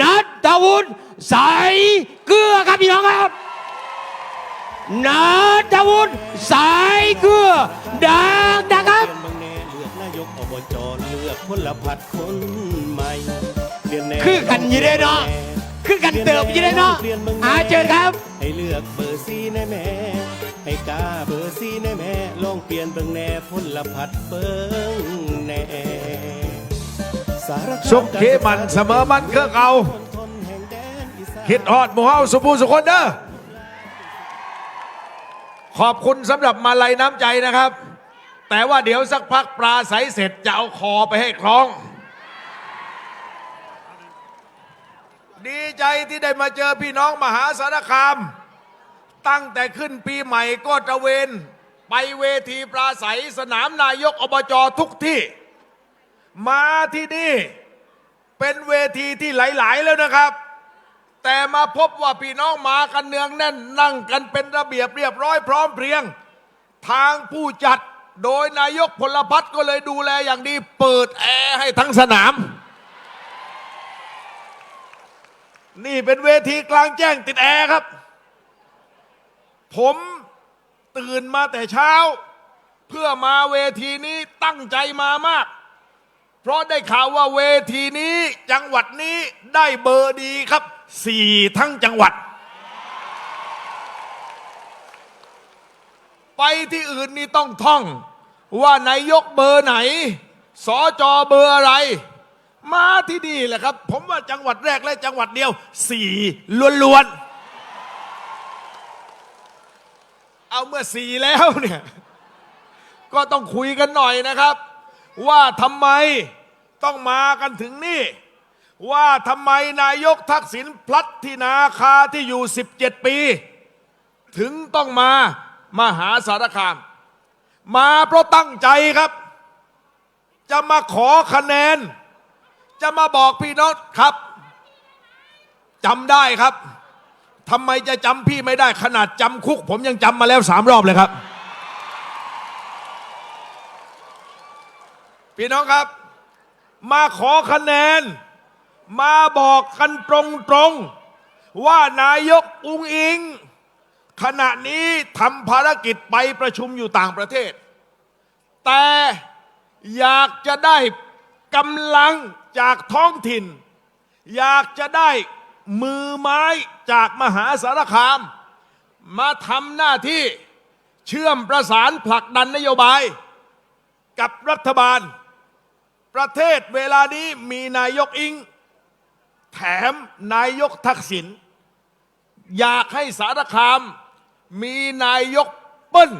นัทวุฒิสายเกลือครับพี่น้องครับนัทวุฒิสายเกลือดังดังครับเมืองแน่เลือกนายกอบจเลือกพลพัฒน์คนใหม่เรียนแน่คือกันอยู่เด้เนาะคือกันเติบอยู่เด้เนาะอาเชิญครับ ให้เลือกเบอร์ซีแน่แม่ให้กาเบอร์ซีแน่แม่ลองเปลี่ยนเบิ่งแน่พลพัฒน์เบิ่งแน่ สุขเขมันเสมอมันเครื่องเอาทนแห่งแดนอีสาคิดฮอดหมู่เฮาสุภูสุคนเด้อขอบคุณสำหรับมาลัยน้ำใจนะครับ แต่ว่าเดี๋ยวสักพักปลาใสเสร็จจะเอาคอไปให้คล้อง ดีใจที่ได้มาเจอพี่น้องมหาสารคาม ตั้งแต่ขึ้นปีใหม่ก็ตะเวน ไปเวทีปราศัยสนามนายกอบจทุกที่ มาที่นี่เป็นเวทีที่หลาย ๆ แล้วนะครับ แต่มาพบว่าพี่น้องมากันเนืองแน่นนั่งกันเป็นระเบียบเรียบร้อยพร้อมเพรียง ทางผู้จัดโดยนายกพลพัฒน์ก็เลยดูแลอย่างดี เปิดแอร์ให้ทั้งสนาม นี่เป็นเวทีกลางแจ้งติดแอร์ครับ ผมตื่นมาแต่เช้า เพื่อมาเวทีนี้ตั้งใจมามาก เพราะได้ข่าวว่าเวทีนี้จังหวัดนี้ได้เบอร์ดีครับสี่ทั้งจังหวัด ไปที่อื่นนี่ต้องท่อง ว่านายกเบอร์ไหนสอจอเบอร์อะไร มาที่นี่แหละครับ ผมว่าจังหวัดแรกและจังหวัดเดียวสี่ล้วนๆ เอาเมื่อสี่แล้วเนี่ย ก็ต้องคุยกันหน่อยนะครับ ว่าทำไมต้องมากันถึงนี่ ว่าทำไมนายกทักษิณพลัดที่นาคาที่อยู่ 17 ปี ถึงต้องมามาหาสารคาม มาเพราะตั้งใจครับ จะมาขอคะแนน จะมาบอกพี่น้องครับจำได้ครับทำไมจะจำพี่ไม่ได้ขนาดจำคุก ผมยังจำมาแล้วสามรอบเลยครับ พี่น้องครับ มาขอคะแนน มาบอกกันตรงๆ ว่านายกอุงอิง ขณะนี้ทำภารกิจไปประชุมอยู่ต่างประเทศ แต่อยากจะได้กำลังจากท้องถิ่น อยากจะได้มือไม้จากมหาสารคาม มาทำหน้าที่เชื่อมประสานผลักดันนโยบาย กับรัฐบาล ประเทศเวลานี้มีนายกอิง แถมนายกทักษิณอยากให้สารคาม มีนายกเปิ้ล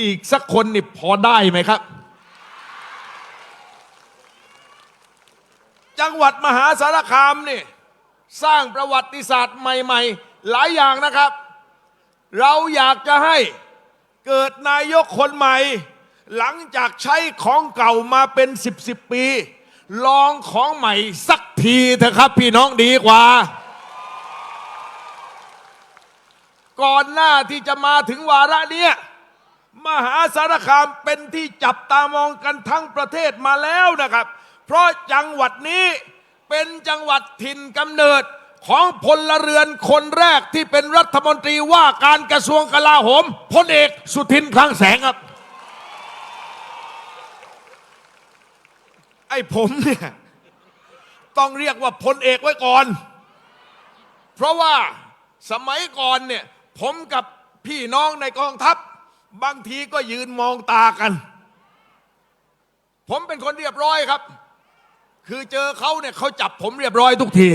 อีกสักคนนี่พอได้ไหมครับ จังหวัดมหาสารคามนี่สร้างประวัติศาสตร์ใหม่ ๆ หลายอย่างนะครับ เราอยากจะให้เกิดนายกคนใหม่ หลังจากใช้ของเก่ามาเป็นสิบสิบปี ลองของใหม่สักทีเถอะครับ พี่น้องดีกว่า ก่อนหน้าที่จะมาถึงวาระเนี้ยมหาสารคามเป็นที่จับตามองกันทั้งประเทศมาแล้วนะครับ เพราะจังหวัดนี้เป็นจังหวัดถิ่นกำเนิดของพลเรือนคนแรกที่เป็นรัฐมนตรีว่าการกระทรวงกลาโหมพลเอกสุทินคลังแสงครับ ไอ้ผมเนี่ย ต้องเรียกว่าพลเอกไว้ก่อน เพราะว่าสมัยก่อนเนี่ย ผมกับพี่น้องในกองทัพ บางทีก็ยืนมองตากัน ผมเป็นคนเรียบร้อยครับ คือเจอเขาเนี่ยเขาจับผมเรียบร้อยทุกที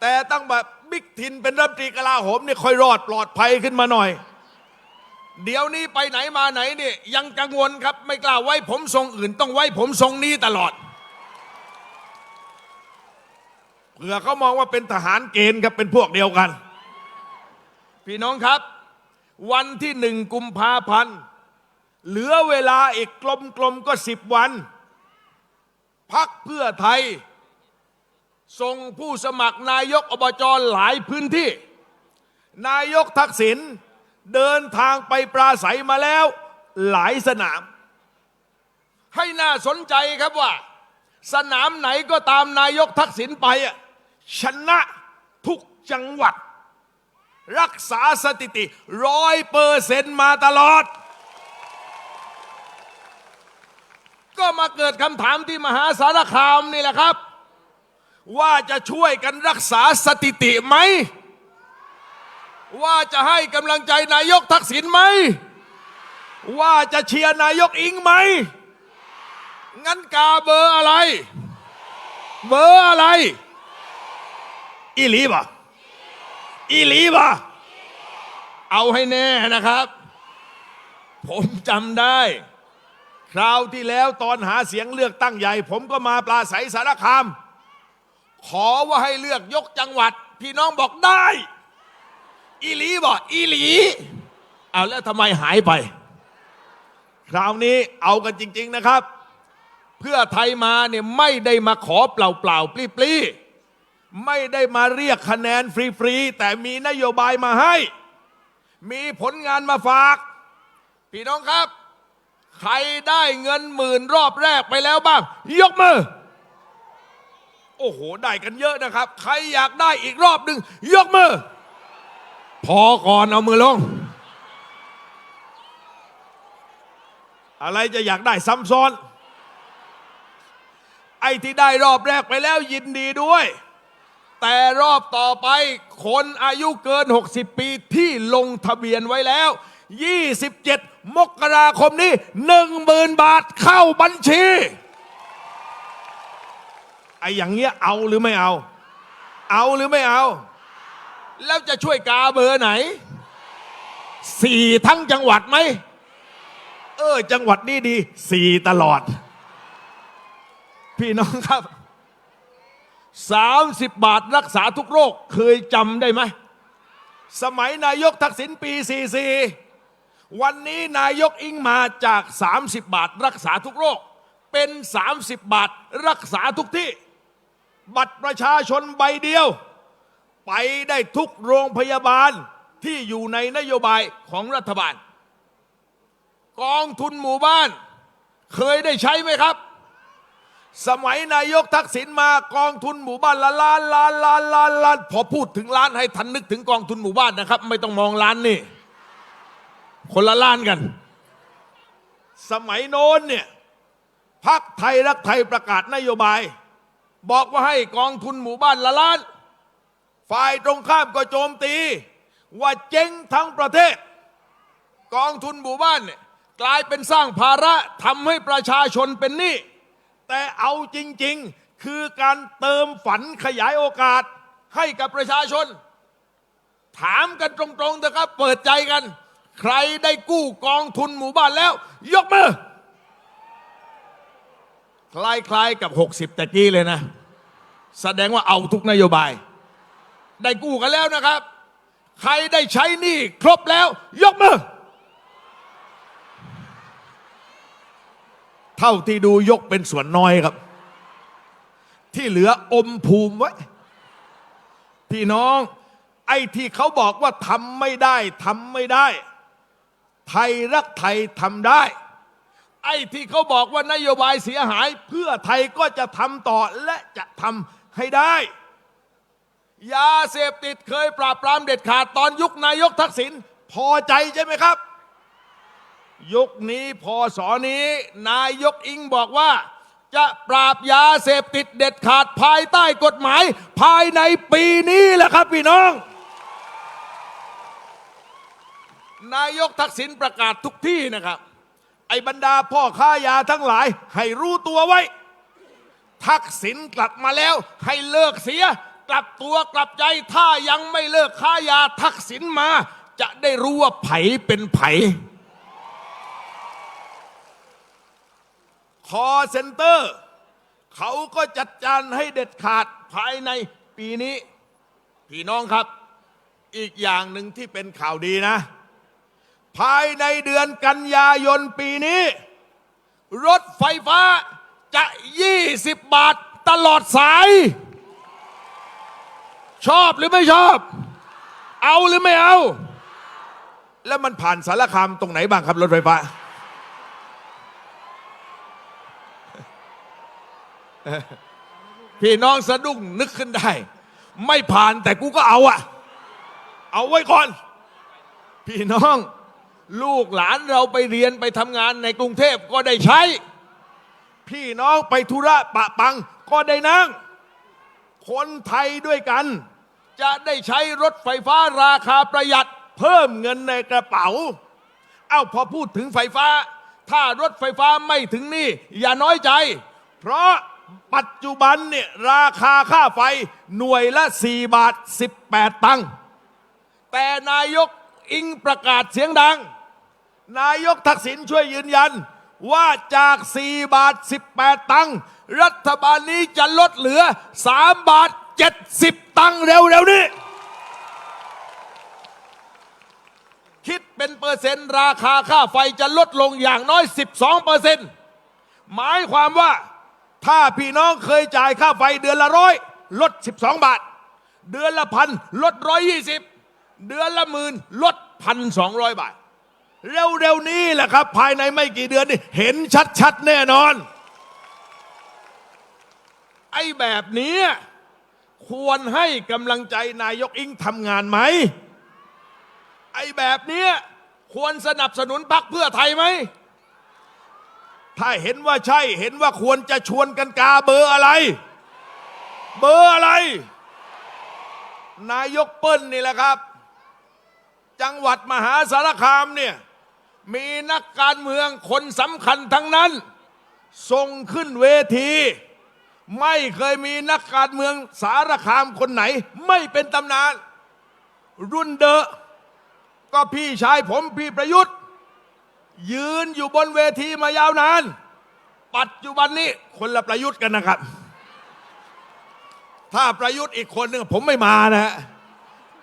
แต่ตั้งแบบบิ๊กทินเป็นรัฐมนตรีกลาโหมเนี่ยค่อยรอดปลอดภัยขึ้นมาหน่อย เดี๋ยวนี้ไปไหนมาไหนเนี่ยยังกังวลครับไม่กล้าไว้ผมทรงอื่น ต้องไว้ผมทรงนี้ตลอดเผื่อเขามองว่าเป็นทหารเกณฑ์ครับเป็นพวกเดียวกัน พี่น้องครับ วันที่หนึ่งกุมภาพันธ์เหลือเวลาอีกกลมๆก็สิบวัน พักเพื่อไทย ส่งผู้สมัครนายกอบจหลายพื้นที่ นายกทักษิณ เดินทางไปปราศัยมาแล้วหลายสนาม ให้น่าสนใจครับว่า สนามไหนก็ตามนายกทักษิณไปอะชนะทุกจังหวัด รักษาสถิติร้อยเปอร์เซนต์มาตลอด ก็มาเกิดคำถามที่มหาสารคามนี่แหละครับ ว่าจะช่วยกันรักษาสถิติไหม ว่าจะให้กำลังใจนายกทักษิณไหม ว่าจะเชียร์นายกอิงไหม งั้นกาเบอร์อะไร เบอร์อะไร อีหลีบ่ะอีหลีบ่ะเอาให้แน่นะครับ ผมจำได้ คราวที่แล้วตอนหาเสียงเลือกตั้งใหญ่ ผมก็มาปลาใสสารคาม ขอว่าให้เลือกยกจังหวัด พี่น้องบอกได้ อีหลีบอกอีหลี เอาแล้วทำไมหายไป คราวนี้เอากันจริง ๆนะครับ เพื่อไทยมาเนี่ยไม่ได้มาขอเปล่าๆปลีๆไม่ได้มาเรียกคะแนนฟรีๆแต่มีนโยบายมาให้ มีผลงานมาฝาก พี่น้องครับ ใครได้เงินหมื่นรอบแรกไปแล้วบ้าง ยกมือโอ้โห ได้กันเยอะนะครับ ใครอยากได้อีกรอบหนึ่งยกมือ พอก่อนเอามือลง อะไรจะอยากได้ซ้ำซ้อน ไอ้ที่ได้รอบแรกไปแล้วยินดีด้วย แต่รอบต่อไปคนอายุเกิน 60 ปีที่ลงทะเบียนไว้แล้ว 27 มกราคมนี้ 10,000 บาทเข้าบัญชี ไอ้อย่างเงี้ยเอาหรือไม่เอา เอาหรือไม่เอา แล้วจะช่วยกาเบอร์ไหนสี่ทั้งจังหวัดไหม เออ จังหวัดนี้ดีสี่ตลอด พี่น้องครับ30บาทรักษาทุกโรคเคยจำได้ไหม สมัยนายกทักษิณปี 44 วันนี้นายกอิงมาจาก 30 บาทรักษาทุกโรค เป็น 30 บาทรักษาทุกที่ บัตรประชาชนใบเดียว ไปได้ทุกโรงพยาบาลที่อยู่ในนโยบายของรัฐบาล กองทุนหมู่บ้าน เคยได้ใช้ไหมครับ สมัยนายกทักษิณมากองทุนหมู่บ้านละล้านล้านล้านล้านล้านพอพูดถึงล้านให้ทันนึกถึงกองทุนหมู่บ้านนะครับ ไม่ต้องมองล้านนี่ คนละล้านกัน สมัยโน้นเนี่ยพักไทยรักไทยประกาศนโยบาย บอกว่าให้กองทุนหมู่บ้านละล้าน ฝ่ายตรงข้ามก็โจมตี ว่าเจ๊งทั้งประเทศ กองทุนหมู่บ้านเนี่ยกลายเป็นสร้างภาระทำให้ประชาชนเป็นหนี้แต่เอาจริง ๆ คือการเติมฝันขยายโอกาสให้กับประชาชน ถามกันตรงๆนะครับ เปิดใจกัน ใครได้กู้กองทุนหมู่บ้านแล้ว ยกมือ คล้ายๆกับ 60ตะกี้เลยนะ แสดงว่าเอาทุกนโยบาย ได้กู้กันแล้วนะครับ ใครได้ใช้หนี้ครบแล้ว ยกมือ เท่าที่ดูยกเป็นส่วนน้อยครับ ที่เหลืออมภูมิไว้ พี่น้อง ไอ้ที่เขาบอกว่าทำไม่ได้ทำไม่ได้ ไทยรักไทยทำได้ไอ้ที่เขาบอกว่านโยบายเสียหายเพื่อไทยก็จะทำต่อและจะทำให้ได้ ยาเสพติดเคยปราบปรามเด็ดขาดตอนยุคนายกทักษิณพอใจใช่ไหมครับ ยุคนี้พอสอนี้ นายกอิงบอกว่า จะปราบยาเสพติดเด็ดขาดภายใต้กฎหมาย ภายในปีนี้แหละครับพี่น้อง นายกทักษิณประกาศทุกที่นะครับ ไอ้บรรดาพ่อค้ายาทั้งหลาย ให้รู้ตัวไว้ ทักษิณกลับมาแล้วให้เลิกเสีย กลับตัวกลับใจถ้ายังไม่เลิกค้ายาทักษิณมา จะได้รู้ว่าไผเป็นไผคอเซ็นเตอร์ เขาก็จัดการให้เด็ดขาดภายในปีนี้ พี่น้องครับ อีกอย่างหนึ่งที่เป็นข่าวดีนะ ภายในเดือนกันยายนปีนี้ รถไฟฟ้าจะ 20 บาทตลอดสาย ชอบหรือไม่ชอบ เอาหรือไม่เอา แล้วมันผ่านสารคามตรงไหนบ้างครับรถไฟฟ้าพี่น้องสะดุ้งนึกขึ้นได้ ไม่ผ่านแต่กูก็เอาอะเอาไว้ก่อน พี่น้อง ลูกหลานเราไปเรียนไปทำงานในกรุงเทพก็ได้ใช้ พี่น้องไปธุระปะปังก็ได้นั่ง คนไทยด้วยกัน จะได้ใช้รถไฟฟ้าราคาประหยัดเพิ่มเงินในกระเป๋า เอ้าพอพูดถึงไฟฟ้า ถ้ารถไฟฟ้าไม่ถึงนี่ อย่าน้อยใจ เพราะปัจจุบันเนี่ยราคาค่าไฟหน่วยละ 4 บาท 18 ตังค์แต่นายกอิงประกาศเสียงดัง นายกทักษิณช่วยยืนยัน ว่าจาก 4 บาท 18 ตังค์รัฐบาลนี้จะลดเหลือ 3 บาท 70 ตังค์เร็วๆนี้ คิดเป็นเปอร์เซ็นต์ ราคาค่าไฟจะลดลงอย่างน้อย 12เปอร์เซ็นต์หมายความว่าถ้าพี่น้องเคยจ่ายค่าไฟเดือนละร้อยลด 12 บาท เดือนละพันลดร้อยยี่สิบเดือนละหมื่นลดพันสองร้อยบาท เร็วๆนี้แหละครับ ภายในไม่กี่เดือนนี่เห็นชัดๆแน่นอน ไอ้แบบนี้ ควรให้กำลังใจนายกอิงทำงานไหม ไอ้แบบเนี้ยควรสนับสนุนพรรคเพื่อไทยไหม ถ้าเห็นว่าใช่เห็นว่าควรจะชวนกันกาเบอร์อะไร เบอร์อะไร นายกเปิ้ลนี่แหละครับ จังหวัดมหาสารคามเนี่ยมีนักการเมืองคนสำคัญทั้งนั้น ส่งขึ้นเวที ไม่เคยมีนักการเมืองสารคามคนไหน ไม่เป็นตำนาน รุ่นเดอะก็พี่ชายผมพี่ประยุทธ์ ยืนอยู่บนเวทีมายาวนาน ปัจจุบันนี้คนละประยุทธ์กันนะครับ ถ้าประยุทธ์อีกคนหนึ่งผมไม่มานะฮะ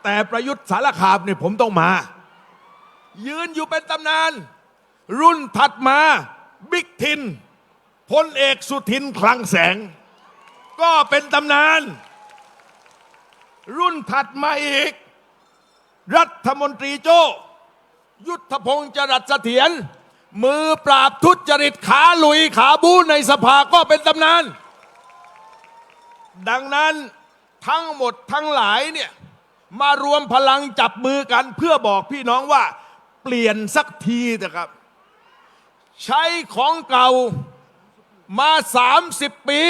แต่ประยุทธ์สารคามเนี่ยผมต้องมา ยืนอยู่เป็นตำนาน รุ่นถัดมา บิ๊กทินพลเอกสุทินคลังแสง ก็เป็นตำนาน รุ่นถัดมาอีก รัฐมนตรีโจ ยุทธพงศ์จรัสเสถียรมือปราบทุจริตขาลุยขาบูในสภาก็เป็นตำนาน ดังนั้นทั้งหมดทั้งหลายเนี่ยมารวมพลังจับมือกันเพื่อบอกพี่น้องว่า เปลี่ยนสักทีนะครับ ใช้ของเก่ามา 30 ปี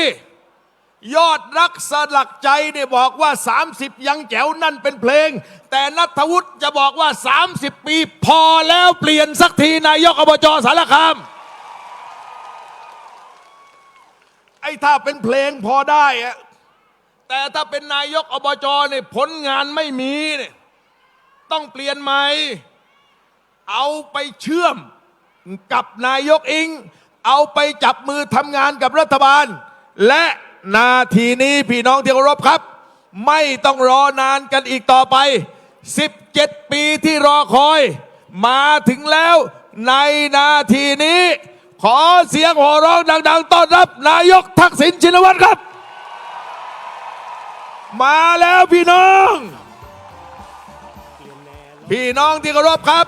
ยอดรักสลักใจเนี่ยบอกว่า 30 ยังแจ๋วนั่นเป็นเพลง แต่นัทวุฒิจะบอกว่า 30 ปีพอแล้วเปลี่ยนสักทีนายกอบจสารคาม ไอ้ถ้าเป็นเพลงพอได้อะแต่ถ้าเป็นนายกอบจเนี่ยผลงานไม่มีเนี่ยต้องเปลี่ยนใหม่ เอาไปเชื่อมกับนายกอิง เอาไปจับมือทำงานกับรัฐบาล และ นาทีนี้พี่น้องที่เคารพครับ ไม่ต้องรอนานกันอีกต่อไป 17 ปีที่รอคอย มาถึงแล้วในนาทีนี้ ขอเสียงโห่ร้องดัง ๆ ต้อนรับ นายกทักษิณชินวัตรครับ มาแล้วพี่น้อง พี่น้องที่เคารพครับ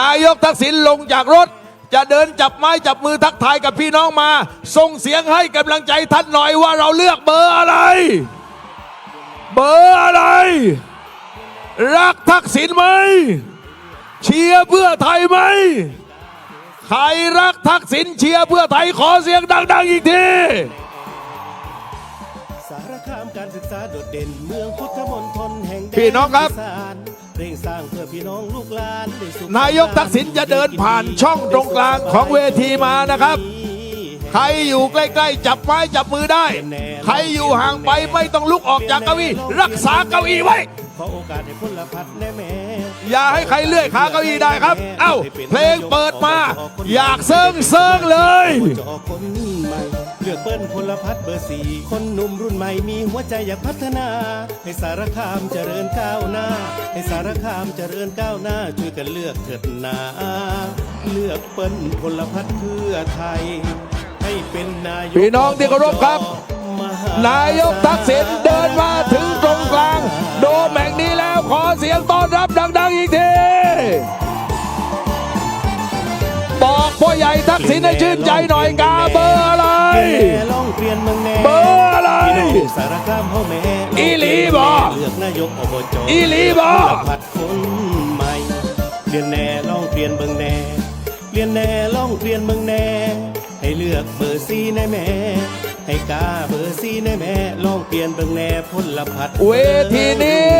นายกทักษิณลงจากรถ จะเดินจับไม้จับมือทักทายกับพี่น้องมา ส่งเสียงให้กำลังใจท่านหน่อยว่าเราเลือกเบอร์อะไร เบอร์อะไร รักทักษิณไหมเชียร์เพื่อไทยไหมใครรักทักษิณเชียร์เพื่อไทยขอเสียงดัง ๆ อีกทีสารคามการศึกษาโดดเด่นเมืองพุทธมณฑลแห่งแดพี่น้องครับ อีสานเร่งสร้างเพื่อพี่น้องลูกหลานได้สุขนายกทักษิณจะเดินผ่านช่องตรงกลางของเวทีมานะครับ ใครอยู่ใกล้ๆ จับไม้จับมือได้ ใครอยู่ห่างไปไม่ต้องลุกออกจากเก้าอี้รักษาเก้าอี้ไว้ ขอโอกาสให้พลพัฒน์แน่แม่อย่าให้ใครเลื่อยขาเก้าอี้ได้ครับ เอ้า เพลงเปิดมา อยากเซิงเซิงเลย จะออกคนใหม่ เลือกเปิ้ลพลพัฒน์เบอร์สี่คนหนุ่มรุ่นใหม่มีหัวใจอยากพัฒนา ให้สารคามเจริญก้าวหน้า ให้สารคามเจริญก้าวหน้าช่วยกันเลือกเถิดนาเลือกเปิ้ลพลพัฒน์เพื่อไทย ให้เป็นนายกพี่น้องที่เคารพครับ นายกทักษิณเดินมาถึงตรงกลาง โดมแห่งนี้แล้วขอเสียงต้อนรับดัง ๆ อีกที บอกพ่อใหญ่ทักษิณให้ชื่นใจหน่อยกาเบอร์อะไร เบอร์อะไร อีหลีบออีหลีบอเปลี่ยนแน่ลองเปลี่ยนเบิ่งแน่เปลี่ยนแน่ลองเปลี่ยนเบิ่งแน่ให้เลือกเบอร์ซีแน่แม่ ให้กาเบอร์ซีแน่แม่ลองเปลี่ยนเบิ่งแน่พลพัดเวทีนี้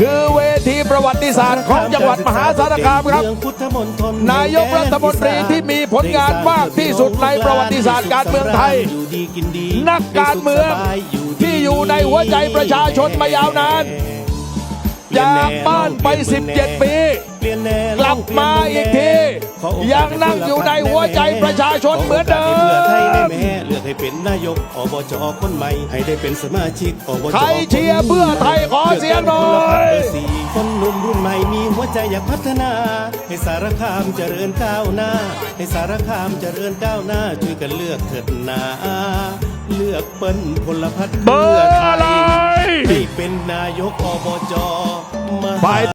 คือเวทีประวัติศาสตร์ของจังหวัดมหาสารคามครับเมืองพุทธมณฑลนายกรัฐมนตรีที่มีผลงานมากที่สุดในประวัติศาสตร์การเมืองไทยอยู่ดีกินดีนักการเมืองที่อยู่ในหัวใจประชาชนมายาวนานจากบ้านไป 17 ปี กลับมาอีกที ยังนั่งอยู่ในหัวใจประชาชนเหมือนเดิมเพื่อไทยได้แม่เลือกให้เป็นนายกอบจคนใหม่ให้ได้เป็นสมาชิกอบจใครเชียร์เพื่อไทยขอเสียงหน่อยเบอร์สี่คนหนุ่มรุ่นใหม่มีหัวใจอยากพัฒนา ให้สารคามเจริญก้าวหน้า ให้สารคามเจริญก้าวหน้าช่วยกันเลือกเถิดนาเลือกเปิ้ลพลพัฒน์เบอร์พื่อะไรให้เป็นนายกอบจมหาฝ่าย